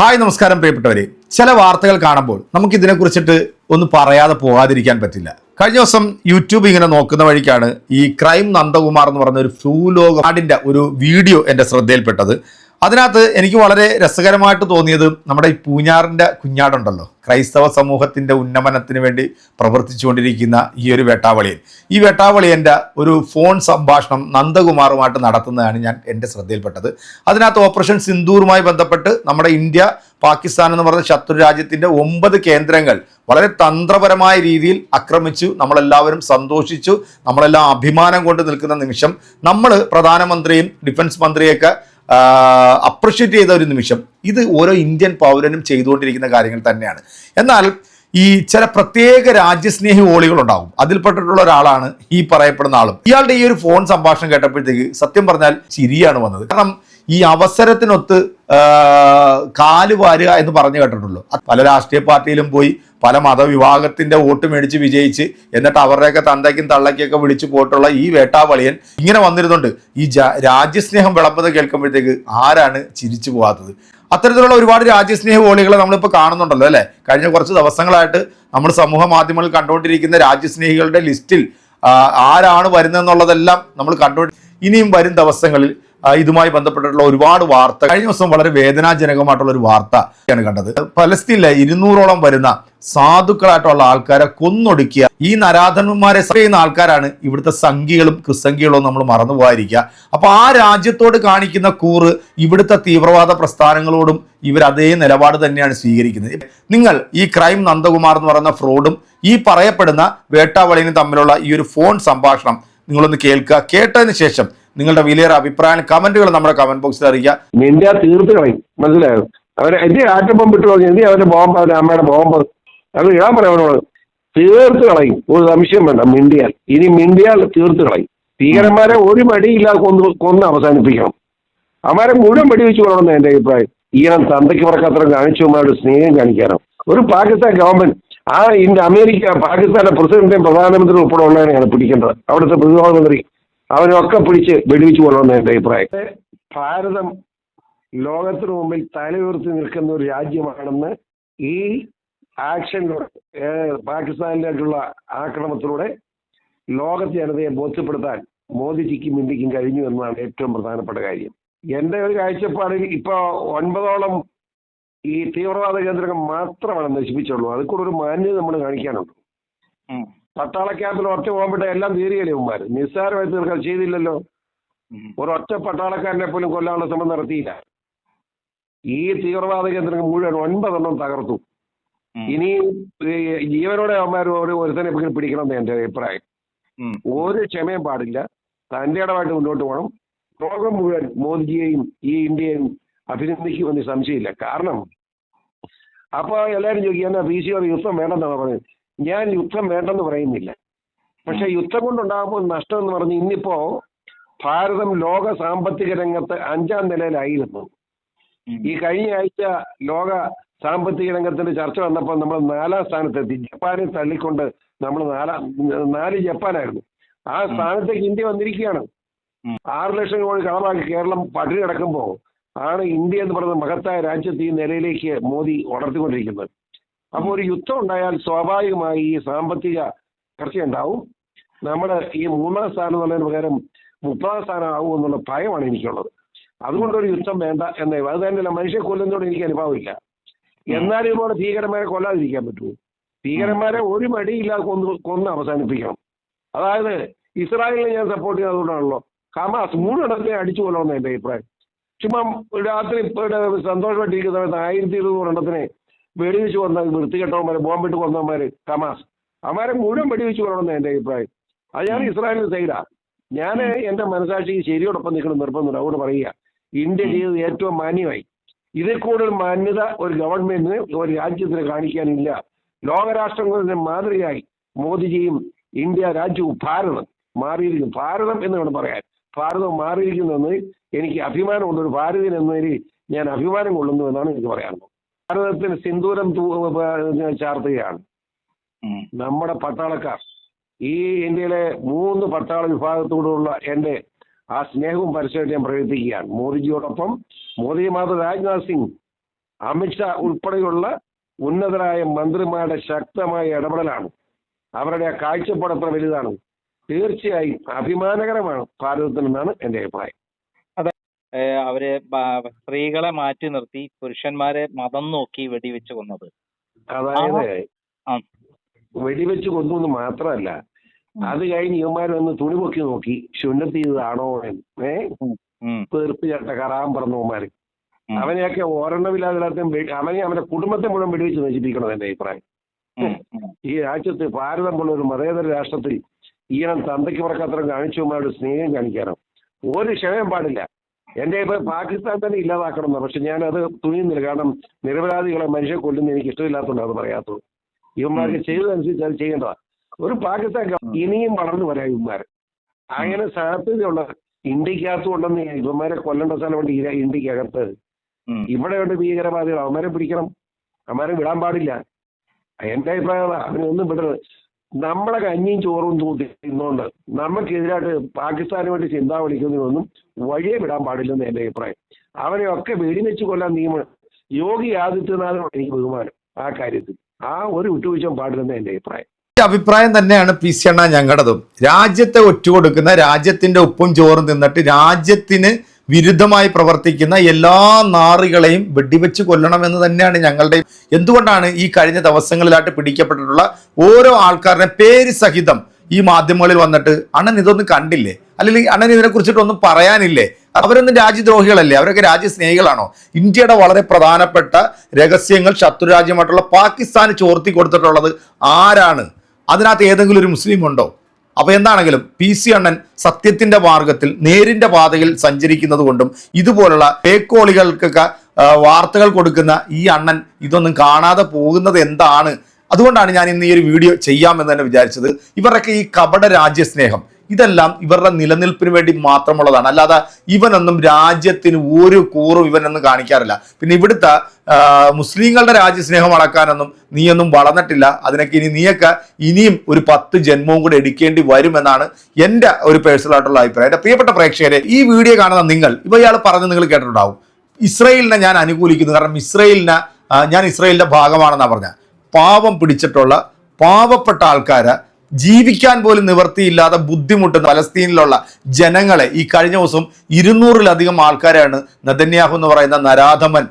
Hi നമസ്കാരം പ്രിയപ്പെട്ടവരെ. ചില വാർത്തകൾ കാണുമ്പോൾ നമുക്ക് ഇതിനെക്കുറിച്ചിട്ട് ഒന്ന് പറയാതെ പോകാതിരിക്കാൻ പറ്റില്ല. കഴിഞ്ഞ ദിവസം യൂട്യൂബ് ഇങ്ങനെ നോക്കുന്ന വഴിക്കാണ് ഈ ക്രൈം നന്ദകുമാർ എന്ന് പറഞ്ഞ ഒരു ഭൂലോക ഒരു വീഡിയോ എന്റെ ശ്രദ്ധയിൽപ്പെട്ടത്. അതിനകത്ത് എനിക്ക് വളരെ രസകരമായിട്ട് തോന്നിയത് നമ്മുടെ ഈ പൂഞ്ഞാറിന്റെ കുഞ്ഞാടുണ്ടല്ലോ. ക്രൈസ്തവ സമൂഹത്തിന്റെ ഉന്നമനത്തിന് വേണ്ടി പ്രവർത്തിച്ചുകൊണ്ടിരിക്കുന്ന ഈ ഒരു വേട്ടാവളിയൻ. ഈ വേട്ടാവളിയന്റെ ഒരു ഫോൺ സംഭാഷണം നന്ദകുമാറുമായിട്ട് നടത്തുന്നതാണ് ഞാൻ എന്റെ ശ്രദ്ധയിൽപ്പെട്ടത്. അതിനകത്ത് ഓപ്പറേഷൻ സിന്ദൂറുമായി ബന്ധപ്പെട്ട് നമ്മുടെ ഇന്ത്യ പാകിസ്ഥാൻ എന്ന് പറഞ്ഞ ശത്രു രാജ്യത്തിന്റെ ഒമ്പത് കേന്ദ്രങ്ങൾ വളരെ തന്ത്രപരമായ രീതിയിൽ ആക്രമിച്ചു നമ്മളെല്ലാവരും സന്തോഷിച്ചു നമ്മളെല്ലാം അഭിമാനം കൊണ്ട് നിൽക്കുന്ന നിമിഷം നമ്മൾ പ്രധാനമന്ത്രിയും ഡിഫൻസ് മന്ത്രിയൊക്കെ അപ്രിഷ്യേറ്റ് ചെയ്ത ഒരു നിമിഷം ഇത് ഓരോ ഇന്ത്യൻ പൗരനും ചെയ്തുകൊണ്ടിരിക്കുന്ന കാര്യങ്ങൾ തന്നെയാണ്. എന്നാൽ ഈ ചില പ്രത്യേക രാജ്യസ്നേഹി ഓളികളുണ്ടാവും അതിൽപ്പെട്ടിട്ടുള്ള ഒരാളാണ് ഈ പറയപ്പെടുന്ന ആളും. ഇയാളുടെ ഈ ഒരു ഫോൺ സംഭാഷണം കേട്ടപ്പോഴത്തേക്ക് സത്യം പറഞ്ഞാൽ ചിരിയാണ് വന്നത്. കാരണം ഈ അവസരത്തിനൊത്ത് കാൽ വാരുക എന്ന് പറഞ്ഞു കേട്ടിട്ടുള്ളൂ പല രാഷ്ട്രീയ പാർട്ടിയിലും പോയി പല മതവിഭാഗത്തിന്റെ വോട്ട് മേടിച്ച് വിജയിച്ച് എന്നിട്ട് അവരുടെയൊക്കെ തന്തയ്ക്കും തള്ളയ്ക്കൊക്കെ വിളിച്ചു പോയിട്ടുള്ള ഈ വേട്ടാവളിയൻ ഇങ്ങനെ വന്നിരുന്നുണ്ട്. ഈ രാജ്യസ്നേഹം വിളമ്പത് കേൾക്കുമ്പോഴത്തേക്ക് ആരാണ് ചിരിച്ചു പോകാത്തത് അത്തരത്തിലുള്ള ഒരുപാട് രാജ്യസ്നേഹ വോളികളെ നമ്മളിപ്പോൾ കാണുന്നുണ്ടല്ലോ അല്ലേ? കഴിഞ്ഞ കുറച്ച് ദിവസങ്ങളായിട്ട് നമ്മൾ സമൂഹ മാധ്യമങ്ങളിൽ കണ്ടുകൊണ്ടിരിക്കുന്ന രാജ്യസ്നേഹികളുടെ ലിസ്റ്റിൽ ആരാണ് വരുന്നതെന്നുള്ളതെല്ലാം നമ്മൾ കണ്ടുകൊണ്ട് ഇനിയും വരും ദിവസങ്ങളിൽ ഇതുമായി ബന്ധപ്പെട്ടിട്ടുള്ള ഒരുപാട് വാർത്ത കഴിഞ്ഞ ദിവസം വളരെ വേദനാജനകമായിട്ടുള്ള ഒരു വാർത്തയാണ് കണ്ടത്. പലസ്തീനിലെ ഇരുന്നൂറോളം വരുന്ന സാധുക്കളായിട്ടുള്ള ആൾക്കാരെ കൊന്നൊടുക്കിയ ഈ നരാധന്മാരെ ചെയ്യുന്ന ആൾക്കാരാണ് ഇവിടുത്തെ സംഘികളും ക്രിസംഖ്യകളും നമ്മൾ മറന്നു പോകാതിരിക്കുക. അപ്പൊ ആ രാജ്യത്തോട് കാണിക്കുന്ന കൂറ് ഇവിടുത്തെ തീവ്രവാദ പ്രസ്ഥാനങ്ങളോടും ഇവർ അതേ നിലപാട് തന്നെയാണ് സ്വീകരിക്കുന്നത്. നിങ്ങൾ ഈ ക്രൈം നന്ദകുമാർ എന്ന് പറയുന്ന ഫ്രോഡും ഈ പറയപ്പെടുന്ന വേട്ടാവളിനും തമ്മിലുള്ള ഈ ഒരു ഫോൺ സംഭാഷണം നിങ്ങളൊന്ന് കേൾക്കുക. കേട്ടതിന് ശേഷം നിങ്ങളുടെ വിലയേറെ അഭിപ്രായം കമന്റുകൾ നമ്മുടെ കമന്റ് ബോക്സിൽ അറിയിക്കുക. ഇന്ത്യ തീർത്ത് കളയും മനസ്സിലായോ? അവരെ എന്റെ ആറ്റം ബോംബ് ഇട്ട് കളഞ്ഞു എന്തി അവന്റെ ബോംബ് അവന്റെ അമ്മയുടെ ബോംബ്? അത് ഞാൻ പറയാം അവനോട്. തീർത്ത് കളയും ഒരു സംശയം വേണ്ട മിണ്ടിയാൽ. ഇനി മിണ്ടിയാൽ തീർത്ത് കളയും ഭീകരന്മാരെ ഒരു മടിയില്ലാതെ കൊന്ന് കൊന്ന് അവസാനിപ്പിക്കണം. അവരെ മുഴുവൻ വെടിവെച്ച് കൊള്ളണമെന്ന് എന്റെ അഭിപ്രായം. ഈയനം തന്തയ്ക്ക് പറക്കത്രം കാണിച്ചവന്മാരുടെ സ്നേഹം കാണിക്കാനോ. ഒരു പാകിസ്ഥാൻ ഗവൺമെന്റ് ആ ഇന്ത്യ അമേരിക്ക പാകിസ്ഥാന്റെ പ്രസിഡന്റിനെയും പ്രധാനമന്ത്രിയും ഉൾപ്പെടെ ഉള്ളതിനെയാണ് പിടിക്കേണ്ടത്. അവിടുത്തെ പ്രധാനമന്ത്രി അവരൊക്കെ പിടിച്ച് വെടിവെച്ച് കൊള്ളണം എന്റെ അഭിപ്രായം. ഭാരതം ലോകത്തിന് മുമ്പിൽ തലയുയർത്തി നിൽക്കുന്ന ഒരു രാജ്യമാണെന്ന് ഈ ആക്ഷനിലൂടെ പാകിസ്ഥാനിലേക്കുള്ള ആക്രമണത്തിലൂടെ ലോക ജനതയെ ബോധ്യപ്പെടുത്താൻ മോദിജിക്കും ഇന്ത്യക്കും കഴിഞ്ഞു എന്നതാണ് ഏറ്റവും പ്രധാനപ്പെട്ട കാര്യം. എന്റെ ഒരു കാഴ്ചപ്പാടിൽ ഇപ്പൊ ഒൻപതോളം ഈ തീവ്രവാദ കേന്ദ്രങ്ങൾ മാത്രമാണ് നശിപ്പിച്ചുള്ളൂ. അതിൽ കൂടെ ഒരു മാന്യത നമ്മൾ കാണിക്കാനുണ്ട്. പട്ടാള ക്യാമ്പിൽ ഒറ്റ പോകുമ്പോഴേ എല്ലാം തീരുകയല്ലേ ഉമ്മാർ നിസ്സാരമായി തീർക്കാൻ ചെയ്തില്ലല്ലോ. ഒരൊറ്റ പട്ടാളക്കാരനെ പോലും കൊല്ലാനുള്ള ശ്രമം നടത്തിയില്ല. ഈ തീവ്രവാദ കേന്ദ്രങ്ങൾ മുഴുവൻ ഒൻപതെണ്ണം തകർത്തു. ഇനി ജീവനോടെ അവന്മാർ ഒരു ഒരുത്തനെ പിടിക്കണം എന്ന് എന്റെ അഭിപ്രായം. ഒരു ക്ഷമയും പാടില്ല. തന്റെ ഇടമായിട്ട് മുന്നോട്ട് പോകണം. ലോകം മുഴുവൻ മോദിജിയെയും ഈ ഇന്ത്യയെയും അഭിനന്ദിക്കുമെന്ന് സംശയമില്ല. കാരണം അപ്പൊ എല്ലാവരും ചോദിക്കുക എന്നാ പി സി യുദ്ധം വേണ്ടെന്നാണ് പറയുന്നത് ഞാൻ യുദ്ധം വേണ്ടെന്ന് പറയുന്നില്ല. പക്ഷെ യുദ്ധം കൊണ്ടുണ്ടാകുമ്പോൾ നഷ്ടം എന്ന് പറഞ്ഞ് ഇന്നിപ്പോ ഭാരതം ലോക സാമ്പത്തിക രംഗത്ത് അഞ്ചാം നിലയിലായിരുന്നു. ഈ കഴിഞ്ഞ ആഴ്ച ലോക സാമ്പത്തിക രംഗത്തിന്റെ ചർച്ച വന്നപ്പോൾ നമ്മൾ നാലാം സ്ഥാനത്തെത്തി. ജപ്പാനെ തള്ളിക്കൊണ്ട് നമ്മൾ നാലാം നാല് ജപ്പാനായിരുന്നു. ആ സ്ഥാനത്തേക്ക് ഇന്ത്യ വന്നിരിക്കുകയാണ്. ആറ് ലക്ഷം കോടി കടമാക്കി കേരളം പട്ടിണി കിടക്കുമ്പോൾ ആണ് ഇന്ത്യ എന്ന് പറയുന്ന മഹത്തായ രാജ്യത്ത് ഈ നിലയിലേക്ക് മോദി വളർത്തിക്കൊണ്ടിരിക്കുന്നത്. അപ്പോൾ ഒരു യുദ്ധം ഉണ്ടായാൽ സ്വാഭാവികമായി ഈ സാമ്പത്തിക ചർച്ചയുണ്ടാവും. നമ്മുടെ ഈ മൂന്നാം സ്ഥാനം എന്നുള്ളതിന് പകരം മുപ്പതാം സ്ഥാനം ആവും എന്നുള്ള ഭയമാണ് എനിക്കുള്ളത്. അതുകൊണ്ടൊരു യുദ്ധം വേണ്ട എന്നേ അത് തന്നെയല്ല മനുഷ്യ കൊല്ലുന്നതോട് എനിക്ക് അനുഭവമില്ല. എന്നാലും ഇതുപോലെ ഭീകരന്മാരെ കൊല്ലാതിരിക്കാൻ പറ്റുമോ ഭീകരന്മാരെ ഒരു മടിയില്ലാതെ കൊന്ന് കൊന്ന് അവസാനിപ്പിക്കണം. അതായത് ഇസ്രായേലിനെ ഞാൻ സപ്പോർട്ട് ചെയ്യുന്നതുകൊണ്ടാണല്ലോ ഹമാസ് മൂന്നെണ്ണത്തിനെ അടിച്ചു കൊല്ലണമെന്ന് എന്റെ അഭിപ്രായം. ചുമ്മാ രാത്രി സന്തോഷമായിട്ടിരിക്കുന്ന സമയത്ത് ആയിരത്തി ഇരുന്നൂറ് എണ്ണത്തിനെ വെടിവെച്ച് കൊന്ന വൃത്തികെട്ടവന്മാര് ബോംബിട്ട് കൊന്നവന്മാര് ഹമാസ്. അവരെ മുഴുവൻ വെടിവെച്ച് കൊല്ലണമെന്ന് എന്റെ അഭിപ്രായം. അത് ഞാൻ ഇസ്രായേലിന് സൈഡാ. ഞാൻ എന്റെ മനസാക്ഷിക്ക് ശരിയോടൊപ്പം നിൽക്കണം നിർബന്ധം അതുകൊണ്ട് പറയുക ഇന്ത്യ ചെയ്തത് ഏറ്റവും മാന്യമായി. ഇതിൽ കൂടുതൽ മാന്യത ഒരു ഗവൺമെന്റിന് ഒരു രാജ്യത്തിന് കാണിക്കാനില്ല. ലോകരാഷ്ട്രങ്ങളുടെ മാതൃകയായി മോദിജിയും ഇന്ത്യ രാജ്യവും ഭാരതം മാറിയിരിക്കുന്നു. ഭാരതം എന്ന് വേണം പറയാൻ. ഭാരതം മാറിയിരിക്കുന്നെന്ന് എനിക്ക് അഭിമാനമുണ്ട്. ഒരു ഭാരതീയൻ എന്നതിൽ ഞാൻ അഭിമാനം കൊള്ളുന്നു എന്നാണ് എനിക്ക് പറയാനുള്ളത്. ഭാരതത്തിന് സിന്ദൂരം ചാർത്തുകയാണ്. നമ്മുടെ പട്ടാളക്കാർ ഈ ഇന്ത്യയിലെ മൂന്ന് പട്ടാള വിഭാഗത്തോടുള്ള എന്റെ ആ സ്നേഹവും പരിസരവും ഞാൻ പ്രകടിപ്പിക്കുകയാണ്. മോദിജിയോടൊപ്പം മോദി മാത്രം രാജ്നാഥ് സിംഗ് അമിത്ഷാ ഉൾപ്പെടെയുള്ള ഉന്നതരായ മന്ത്രിമാരുടെ ശക്തമായ ഇടപെടലാണ്. അവരുടെ ആ കാഴ്ചപ്പാട് അത്ര വലുതാണ്. തീർച്ചയായും അഭിമാനകരമാണ് ഭാരതത്തിനെന്നാണ് എന്റെ അഭിപ്രായം. അവർ സ്ത്രീകളെ മാറ്റി നിർത്തി പുരുഷന്മാരെ മതം നോക്കി വെടിവെച്ച് കൊന്നത്. അതായത്. വെടിവെച്ച് കൊന്നു എന്ന് മാത്രമല്ല അത് കഴിഞ്ഞ് ഇവന്മാർ വന്ന് തുണി പൊക്കി നോക്കി ശുന്നത്ത് ചെയ്തതാണോ? ഏ? തീർപ്പ് ചേട്ട കറാൻ പറഞ്ഞവന്മാര് ഇവന്മാര്. അവനെയൊക്കെ ഓരെണ്ണമില്ലാതെ അവനെ അവന്റെ കുടുംബത്തെ മുഴുവൻ വെടിവെച്ച് നശിപ്പിക്കണം എന്റെ അഭിപ്രായം. ഈ രാജ്യത്ത് ഭാരതം പോലെ ഒരു മതേതര രാഷ്ട്രത്തിൽ ഈണം തന്തയ്ക്ക് പറക്കത്രം കാണിച്ചവന്മാരുടെ സ്നേഹം കാണിക്കാനോ ഒരു ക്ഷമയും പാടില്ല. എന്റെ ഇപ്പൊ പാകിസ്ഥാൻ തന്നെ ഇല്ലാതാക്കണം എന്ന്. പക്ഷെ ഞാൻ അത് തുനിയുന്നില്ല. കാരണം നിരപരാധികളെ മനുഷ്യ കൊല്ലുന്ന എനിക്ക് ഇഷ്ടമില്ലാത്തതുകൊണ്ട് അത് പറയാത്തത്. ഇവന്മാർക്ക് ചെയ്തതനുസരിച്ച് അത് ചെയ്യേണ്ടതാ. ഒരു പാകിസ്ഥാൻ ഇനിയും വളർന്നു വരാം ഇവന്മാർ അങ്ങനെ സാധ്യതയുള്ള ഇന്ത്യക്കകത്തും ഉണ്ടെന്ന് ഇവന്മാരെ കൊല്ലേണ്ട സ്ഥലമുണ്ട് ഇന്ത്യക്കകത്ത്. ഇവിടെയുണ്ട് ഭീകരവാദികൾ അവന്മാരെ പിടിക്കണം. അവന്മാരെ വിടാൻ പാടില്ല. എന്റെ അഭിപ്രായം. അവനൊന്നും വിടരുത്. നമ്മളെ കഞ്ഞിയും ചോറും തൂത്തി തിന്നുകൊണ്ട് നമുക്കെതിരായിട്ട് പാകിസ്ഥാന് വേണ്ടി ചിന്ത വിളിക്കുന്നതിനൊന്നും വഴിയെ വിടാൻ പാടില്ലെന്ന് എന്റെ അഭിപ്രായം. അവരെയൊക്കെ വെടിവെച്ച് കൊല്ലാൻ നിയമം യോഗി ആദിത്യനാഥനോട് എനിക്ക് ബഹുമാനം ആ കാര്യത്തിൽ. ആ ഒരു വിട്ടുവീഴ്ചയും പാടില്ലെന്ന് എന്റെ അഭിപ്രായം. അഭിപ്രായം തന്നെയാണ് പി സി അണ്ണ ഞങ്ങളുടേതും. രാജ്യത്തെ ഒറ്റുകൊടുക്കുന്ന രാജ്യത്തിന്റെ ഉപ്പും ചോറും തിന്നിട്ട് രാജ്യത്തിന് വിരുദ്ധമായി പ്രവർത്തിക്കുന്ന എല്ലാ നാറികളെയും വെടിവെച്ച് കൊല്ലണമെന്ന് തന്നെയാണ് ഞങ്ങളുടെ എന്തുകൊണ്ടാണ് ഈ കഴിഞ്ഞ ദിവസങ്ങളിലായിട്ട് പിടിക്കപ്പെട്ടിട്ടുള്ള ഓരോ ആൾക്കാരുടെ പേര് സഹിതം ഈ മാധ്യമങ്ങളിൽ വന്നിട്ട് അണ്ണൻ ഇതൊന്നും കണ്ടില്ലേ? അല്ലെങ്കിൽ അണ്ണൻ ഇതിനെ കുറിച്ചിട്ടൊന്നും പറയാനില്ലേ? അവരൊന്നും രാജ്യദ്രോഹികളല്ലേ? അവരൊക്കെ രാജ്യസ്നേഹികളാണോ? ഇന്ത്യയുടെ വളരെ പ്രധാനപ്പെട്ട രഹസ്യങ്ങൾ ശത്രുരാജ്യമായിട്ടുള്ള പാകിസ്ഥാന് ചോർത്തി കൊടുത്തിട്ടുള്ളത് ആരാണ്? അതിനകത്ത് ഏതെങ്കിലും ഒരു മുസ്ലിം ഉണ്ടോ? അപ്പൊ എന്താണെങ്കിലും പി സി അണ്ണൻ സത്യത്തിന്റെ മാർഗത്തിൽ നേരിന്റെ പാതയിൽ സഞ്ചരിക്കുന്നത് കൊണ്ടും ഇതുപോലുള്ള പേക്കോളികൾക്കൊക്കെ വാർത്തകൾ കൊടുക്കുന്ന ഈ അണ്ണൻ ഇതൊന്നും കാണാതെ പോകുന്നത് എന്താണ്? അതുകൊണ്ടാണ് ഞാൻ ഇന്ന് ഈ ഒരു വീഡിയോ ചെയ്യാമെന്ന് തന്നെ വിചാരിച്ചത്. ഇവരുടെയൊക്കെ ഈ കപട രാജ്യസ്നേഹം ഇതെല്ലാം ഇവരുടെ നിലനിൽപ്പിന് വേണ്ടി മാത്രമുള്ളതാണ്. അല്ലാതെ ഇവനൊന്നും രാജ്യത്തിന് ഒരു കൂറും ഇവനൊന്നും കാണിക്കാറില്ല. പിന്നെ ഇവിടുത്തെ മുസ്ലിങ്ങളുടെ രാജ്യസ്നേഹം അളക്കാനൊന്നും നീയൊന്നും വളർന്നിട്ടില്ല. അതിനൊക്കെ ഇനി നീയൊക്കെ ഇനിയും ഒരു പത്ത് ജന്മവും കൂടെ എടുക്കേണ്ടി വരുമെന്നാണ് എന്റെ ഒരു പേഴ്സണൽ ആയിട്ടുള്ള അഭിപ്രായം. എന്റെ പ്രിയപ്പെട്ട പ്രേക്ഷകരെ ഈ വീഡിയോ കാണുന്ന നിങ്ങൾ ഇപ്പൊ ഇയാൾ പറഞ്ഞ് നിങ്ങൾ കേട്ടിട്ടുണ്ടാവും. ഇസ്രയേലിനെ ഞാൻ അനുകൂലിക്കുന്നു. കാരണം ഇസ്രയേലിനെ ഞാൻ ഇസ്രയേലിന്റെ ഭാഗമാണെന്നാണ് പറഞ്ഞത് പാവം പിടിച്ചിട്ടുള്ള പാവപ്പെട്ട ആൾക്കാരെ ജീവിക്കാൻ പോലും നിവർത്തിയില്ലാതെ ബുദ്ധിമുട്ടുന്ന പലസ്തീനിലുള്ള ജനങ്ങളെ ഈ കഴിഞ്ഞ ദിവസം ഇരുന്നൂറിലധികം ആൾക്കാരാണ് നദന്യാഹു എന്ന് പറയുന്ന നരാധമൻ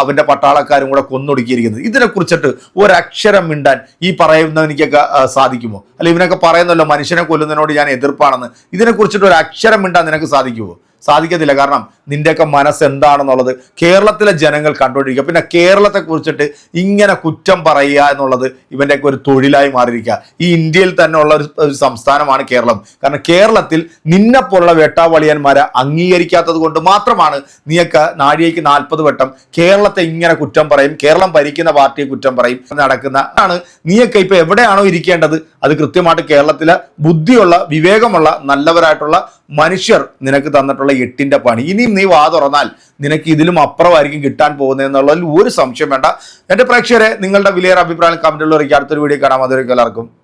അവന്റെ പട്ടാളക്കാരും കൂടെ കൊന്നൊടുക്കിയിരിക്കുന്നത്. ഇതിനെ കുറിച്ചിട്ട് ഒരക്ഷരം മിണ്ടാൻ ഈ പറയുന്നവനിക്കൊക്കെ സാധിക്കുമോ? അല്ല ഇവനൊക്കെ പറയുന്നല്ലോ മനുഷ്യനെ കൊല്ലുന്നതിനോട് ഞാൻ എതിർപ്പാണെന്ന്. ഇതിനെ കുറിച്ചിട്ട് ഒരു അക്ഷരം മിണ്ടാൻ നിനക്ക് സാധിക്കുമോ? സാധിക്കത്തില്ല. കാരണം നിന്റെയൊക്കെ മനസ്സ് എന്താണെന്നുള്ളത് കേരളത്തിലെ ജനങ്ങൾ കണ്ടുകൊണ്ടിരിക്കുക. പിന്നെ കേരളത്തെ കുറിച്ചിട്ട് ഇങ്ങനെ കുറ്റം പറയുക എന്നുള്ളത് ഇവന്റെയൊക്കെ ഒരു തൊഴിലായി മാറിയിരിക്കുക. ഈ ഇന്ത്യയിൽ തന്നെ ഉള്ള ഒരു സംസ്ഥാനമാണ് കേരളം. കാരണം കേരളത്തിൽ നിന്നെപ്പോലുള്ള വേട്ടാവളിയന്മാരെ അംഗീകരിക്കാത്തത് കൊണ്ട് മാത്രമാണ് നീയൊക്കെ നാഴികയ്ക്ക് നാൽപ്പത് വട്ടം കേരളത്തെ ഇങ്ങനെ കുറ്റം പറയും. കേരളം ഭരിക്കുന്ന പാർട്ടിയെ കുറ്റം പറയും. നടക്കുന്ന ആണ്. നീയൊക്കെ ഇപ്പൊ എവിടെയാണോ ഇരിക്കേണ്ടത്? അത് കൃത്യമായിട്ട് കേരളത്തിലെ ബുദ്ധിയുള്ള വിവേകമുള്ള നല്ലവരായിട്ടുള്ള മനുഷ്യർ നിനക്ക് തന്നിട്ടുള്ള എട്ടിന്റെ പണി. ഇനിയും നീ വാ തുറന്നാൽ നിനക്ക് ഇതിലും അപ്പുറമായിരിക്കും കിട്ടാൻ പോകുന്നതെന്നുള്ളതിൽ ഒരു സംശയം വേണ്ട. എന്റെ പ്രേക്ഷകരെ നിങ്ങളുടെ വിലയേറെ അഭിപ്രായം കമന്റുകളിൽ അടുത്തൊരു വീഡിയോ കാണാം. അതൊരു എല്ലാവർക്കും.